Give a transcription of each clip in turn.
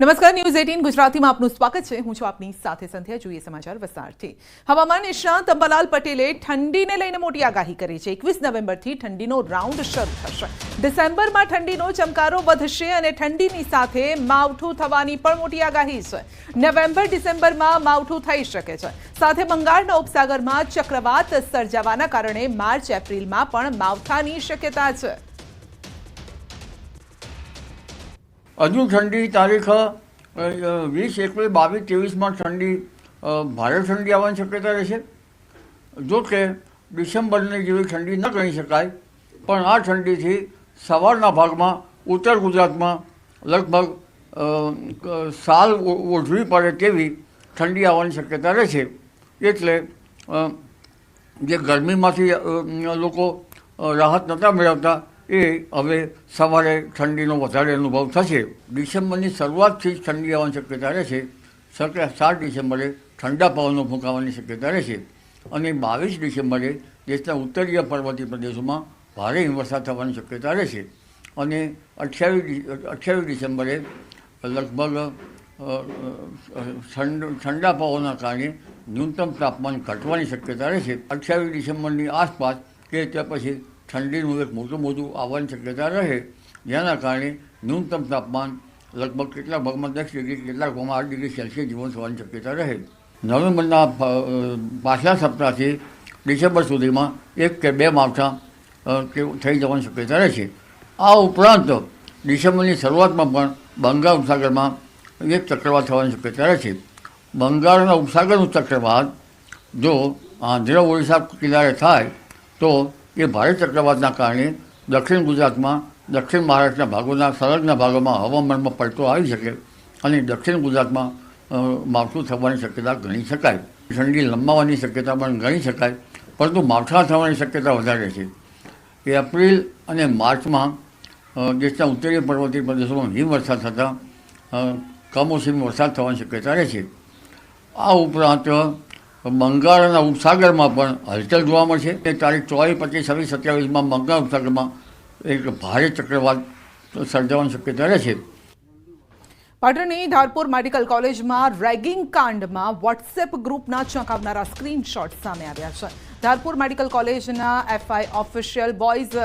નમસ્કાર, news eighteen ગુજરાતીમાં આપનું સ્વાગત છે. હું છું આપની સાથે સંધ્યા. જોઈએ સમાચાર વિસ્તારથી. હવામાન નિષ્ણાંત અંબાલાલ પટેલે ઠંડીને લઈને મોટી આગાહી કરી છે. એકવીસ નવેમ્બરથી ઠંડીનો રાઉન્ડ શરૂ થશે. ડિસેમ્બરમાં ઠંડીનો ચમકારો વધશે અને ઠંડીની સાથે માવઠું થવાની પણ મોટી આગાહી છે. નવેમ્બર, ડિસેમ્બરમાં માવઠું થઈ શકે છે. સાથે બંગાળના ઉપસાગરમાં ચક્રવાત સર્જાવાના કારણે માર્ચ, એપ્રિલમાં પણ માવઠાની શક્યતા છે. હજુ ઠંડી તારીખ વીસ એકવીસ બાવીસ ત્રેવીસમાં ઠંડી ભારે ઠંડી આવવાની શક્યતા રહેશે. જો કે ડિસેમ્બરની જેવી ઠંડી ન ગણી શકાય, પણ આ ઠંડીથી સવારના ભાગમાં ઉત્તર ગુજરાતમાં લગભગ સાલ ઓઢવી પડે તેવી ઠંડી આવવાની શક્યતા રહેશે. એટલે જે ગરમીમાંથી લોકો રાહત નહોતા મેળવતા એ હવે સવારે ઠંડીનો વધારે અનુભવ થશે. ડિસેમ્બરની શરૂઆતથી જ ઠંડી આવવાની શક્યતા રહેશે સકે સાત ડિસેમ્બરે ઠંડા પવનો ફૂંકાવાની શક્યતા રહેશે અને બાવીસ ડિસેમ્બરે દેશના ઉત્તરીય પર્વતીય પ્રદેશોમાં ભારે હિમવર્ષા થવાની શક્યતા રહેશે અને અઠ્યાવીસ અઠ્યાવીસ ડિસેમ્બરે લગભગ ઠંડા પવનના કારણે ન્યૂનતમ તાપમાન ઘટવાની શક્યતા રહેશે અઠ્યાવીસ ડિસેમ્બરની આસપાસ કે ત્યાં પછી ઠંડીનું એક મોટું મોટું આવવાની શક્યતા રહે જેના કારણે ન્યૂનતમ તાપમાન લગભગ કેટલાક ભાગમાં દસ ડિગ્રી કેટલાક ભાગમાં આઠ ડિગ્રી સેલ્સિયસ જેવું થવાની શક્યતા રહે. નવેમ્બરના અ, પાછલા સપ્તાહથી ડિસેમ્બર સુધીમાં એક કે બે માવઠા અ, કે થઈ જવાની શક્યતા રહેશે આ ઉપરાંત ડિસેમ્બરની શરૂઆતમાં પણ બંગાળ ઉપસાગરમાં એક ચક્રવાત થવાની શક્યતા રહેશે બંગાળના ઉપસાગરનું ચક્રવાત જો આંધ્ર ઓડિશા કિનારે થાય તો એ ભારે ચક્રવાતના કારણે દક્ષિણ ગુજરાતમાં, દક્ષિણ મહારાષ્ટ્રના ભાગોના, સરહદના ભાગોમાં હવામાનમાં પલટો આવી શકે અને દક્ષિણ ગુજરાતમાં માવઠું થવાની શક્યતા ગણી શકાય. ઠંડી લંબાવાની શક્યતા પણ ગણી શકાય, પરંતુ માવઠા થવાની શક્યતા વધારે છે. એપ્રિલ અને માર્ચમાં દેશના ઉત્તરીય પર્વતીય પ્રદેશોમાં હિમવર્ષા થતાં કમોસમી વરસાદ થવાની શક્યતા રહે છે. આ ઉપરાંત બંગાળના ઉપસાગરમાં પણ હલચલ જોવા મળશે. તે તારીખ ચોવીસ, પચીસ, છવ્વીસ, સત્યાવીસમાં બંગાળ ઉપસાગરમાં એક ભારે ચક્રવાત સર્જાવાની શક્યતા રહેશે. પાટણની ધારપુર મેડિકલ કોલેજમાં રેગિંગ કાંડમાં વોટ્સએપ ગ્રુપના ચોંકાવનારા સ્ક્રીનશોટ સામે આવ્યા છે. ધારપુર મેડિકલ કોલેજના FI official boys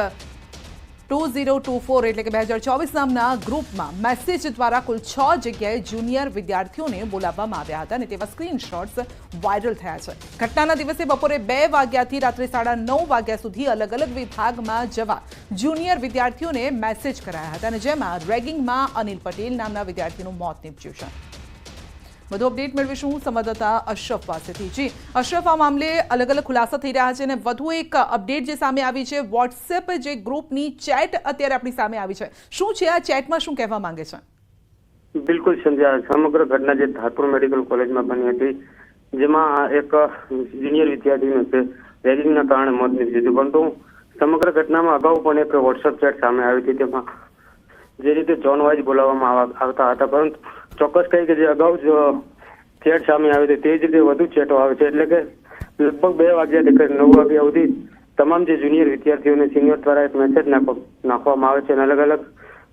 two zero two four એટલે કે બે હજાર ચોવીસ નામના ગ્રુપમાં મેસેજ દ્વારા કુલ છ જગ્યાએ જુનિયર વિદ્યાર્થીઓને બોલાવવામાં આવ્યા હતા અને તેવા સ્ક્રીનશોટ્સ વાયરલ થયા છે. ઘટનાના દિવસે બપોરે બે વાગ્યાથી રાત્રે સાડા નવ વાગ્યા સુધી અલગ અલગ વિભાગમાં જવા જુનિયર વિદ્યાર્થીઓને મેસેજ કરાયા હતા અને જેમાં રેગિંગમાં અનિલ પટેલ નામના વિદ્યાર્થીનું મોત નીપજ્યું છે. વધુ અપડેટ મેળવીશું સંવાદદાતા અશરફ પાસેથી. જી, અશરફ, આ મામલે અલગ અલગ ખુલાસા થઈ રહ્યા છે અને વધુ એક અપડેટ જે સામે આવી છે વોટ્સએપ જે ગ્રુપની ચેટ અત્યારે આપણી સામે આવી છે. શું છે આ ચેટમાં શું કહેવા માંગે છે? બિલકુલ, સંધ્યા. સમગ્ર ઘટના જે ધારપુર મેડિકલ કોલેજમાં બની હતી, જેમાં એક જુનિયર વિદ્યાર્થીનું છે રેગિંગના કારણે મોત નીપજ્યું હતું. પરંતુ સમગ્ર ઘટનામાં અગાઉ પણ એક વોટ્સઅપ ચેટ સામે આવી હતી. તેમાં જે રીતે જોન વાઇઝ બોલાવવામાં આવા- આવતા હતા. પરંતુ ચોક્કસ કહી કે જે અગાઉ જ ચેટ સામે આવી હતી. તે જ રીતે વધુ ચેટો આવે છે. એટલે કે લગભગ બે વાગ્યાથી કરી નવ વાગ્યા સુધી તમામ જે જુનિયર વિદ્યાર્થીઓને સિનિયર દ્વારા એક મેસેજ નાખવા, નાખવામાં આવે છે અને અલગ અલગ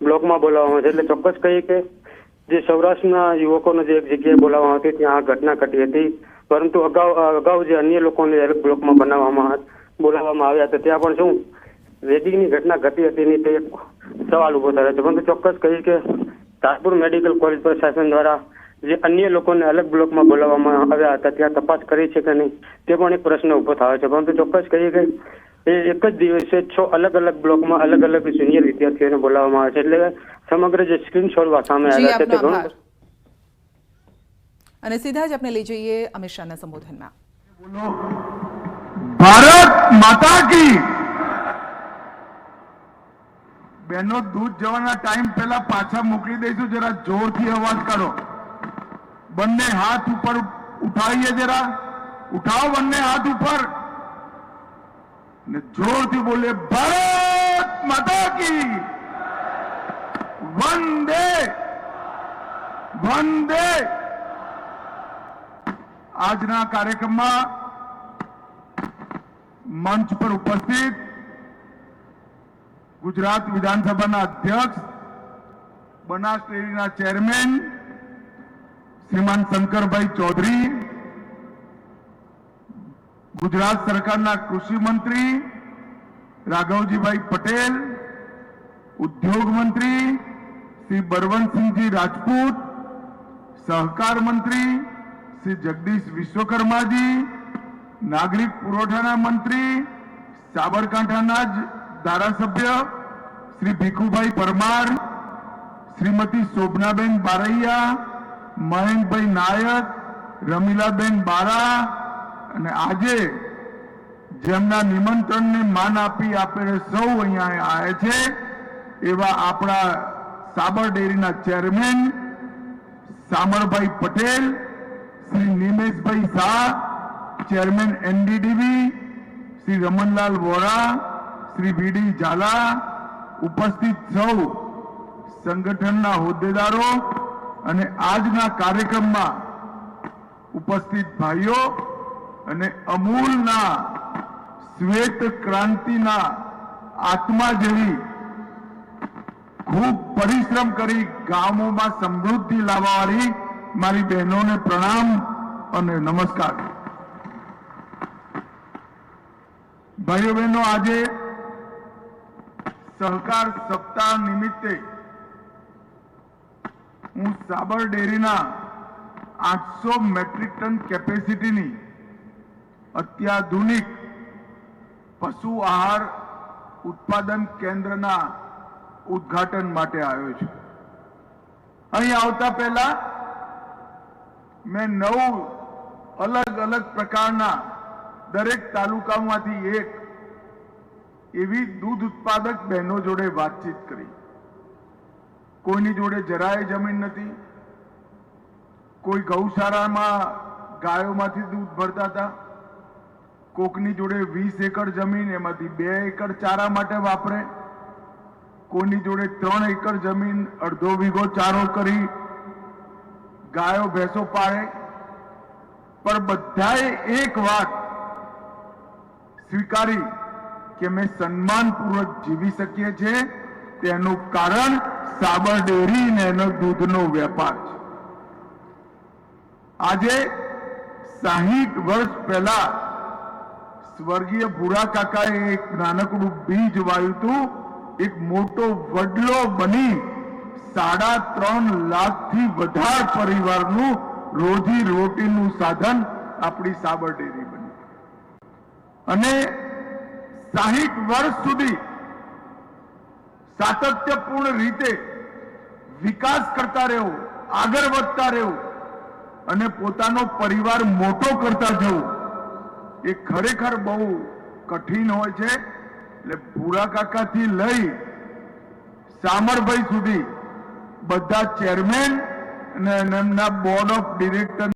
બ્લોકમાં બોલાવવામાં આવે છે. એટલે ચોક્કસ કહીએ કે જે સૌરાષ્ટ્રના યુવકોને જે એક જગ્યાએ બોલાવવામાં હતી, ત્યાં આ ઘટના ઘટી હતી. પરંતુ અગાઉ અગાઉ જે અન્ય લોકોને અલગ બ્લોકમાં બનાવવામાં બોલાવવામાં આવ્યા હતા, ત્યાં પણ શું રેડિંગની ઘટના ઘટી હતી ની તે સવાલ ઊભો થયો છે. પરંતુ ચોક્કસ કહીએ કે તાજપુર મેડિકલ કોલેજ પ્રશાસન દ્વારા જે અન્ય લોકોને અલગ બ્લોકમાં બોલાવવામાં આવ્યા હતા ત્યાં તપાસ કરી છે કે નહીં તે પણ એક પ્રશ્ન ઊભો થયો છે. પરંતુ ચોક્કસ કહીએ કે એ એક જ દિવસે છ અલગ અલગ બ્લોકમાં અલગ અલગ જુનિયર વિદ્યાર્થીઓને બોલાવવામાં આવે છે. એટલે સમગ્ર જે સ્ક્રીનશોટ સામે આવ્યા છે તે ઘણું અને સીધા જ આપણે લઈ જઈએ અમિત શાહના સંબોધનમાં. ભારત માતા કી બહેનો, દૂધ જવાના ટાઈમ પહેલા પાછા મોકલી દઈશું જરા જોરથી અવાજ કરો બંને હાથ ઉપર ઉઠાવીએ જરા. ઉઠાવો બંને હાથ ઉપર. ને જોરથી બોલે ભારત માતા કી વંદે વંદે. આજના કાર્યક્રમમાં મંચ પર ઉપસ્થિત ગુજરાત વિધાનસભાના અધ્યક્ષ, બનાસ ડેરીના ચેરમેન શ્રીમાન શંકરભાઈ ચૌધરી, ગુજરાત સરકારના કૃષિ રાઘવજીભાઈ પટેલ, ઉદ્યોગ મંત્રી શ્રી બળવંતસિંહજી રાજપૂત, સહકાર મંત્રી શ્રી જગદીશ વિશ્વકર્માજી, નાગરિક પુરવઠાના મંત્રી સાબરકાંઠાના જ ધારાસભ્ય શ્રી ભીખુભાઈ પરમાર, શ્રીમતી શોભનાબેન બારૈયા મયંકભાઈ નાયક, રમીલાબેન બારા અને આજે જેમના નિમંત્રણને માન આપી આપણે સૌ અહીંયા આવ્યા છે, એવા આપણા સાબર ડેરીના chairman Samarbhai Patel, Shri Nimeshbhai Shah, chairman NDDB Shri Ramanlal Vora Shri VD Zala ઉપસ્થિત સૌ સંગઠનના હોદ્દેદારો અને આજના કાર્યક્રમમાં ઉપસ્થિત ભાઈઓ અને અમૂલના શ્વેત ક્રાંતિના આત્મા જેવી ખૂબ પરિશ્રમ કરી ગામોમાં સમૃદ્ધિ લાવવાવાળી મારી બહેનોને પ્રણામ અને નમસ્કાર. ભાઈઓ બહેનો, આજે સહકાર સપ્તાહ નિમિત્તે હું સાબર ડેરીના આઠસો મેટ્રિક ટન કેપેસિટીની અત્યાધુનિક પશુ આહાર ઉત્પાદન કેન્દ્રના ઉદ્ઘાટન માટે આવ્યો છું. અહીં આવતા પહેલા મેં નવ અલગ અલગ પ્રકારના દરેક તાલુકામાંથી એક એવી દૂધ ઉત્પાદક બહેનો જોડે વાતચીત કરી. કોઈની જોડે જરાય જમીન નથી. કોઈ ગૌશાળામાં ગાયોમાંથી દૂધ ભરતા હતા. કોકની જોડે વીસ એકર જમીન એમાંથી બે એકર ચારા માટે વાપરે. કોઈની જોડે ત્રણ એકર જમીન અડધો વીઘો ચારો કરી ગાયો ભેંસો પાળે. પણ બધાએ એક વાત સ્વીકારી. કે અમે સન્માનપૂર્વક જીવી શકીએ છીએ, તેનું કારણ સાબર ડેરી ને એનો દૂધનો વેપાર છે. આજે સાહીઠ વર્ષ પહેલા સ્વર્ગીય ભૂરા એક નાનકડું બીજ વાયું હતું. એક મોટો વડલો બની સાડા ત્રણ લાખથી વધારે પરિવારનું રોજી રોટીનું સાધન આપણી સાબર ડેરી બની. અને સાહીઠ વર્ષ સુધી સાતત્યપૂર્ણ રીતે વિકાસ કરતા રહેવું, આગળ વધતા રહેવું અને પોતાનો પરિવાર મોટો કરતા જવું એ ખરેખર બહુ કઠિન હોય છે. એટલે ભૂરા કાકાથી લઈ સામરભાઈ સુધી બધા ચેરમેન અને એમના બોર્ડ ઓફ ડિરેક્ટર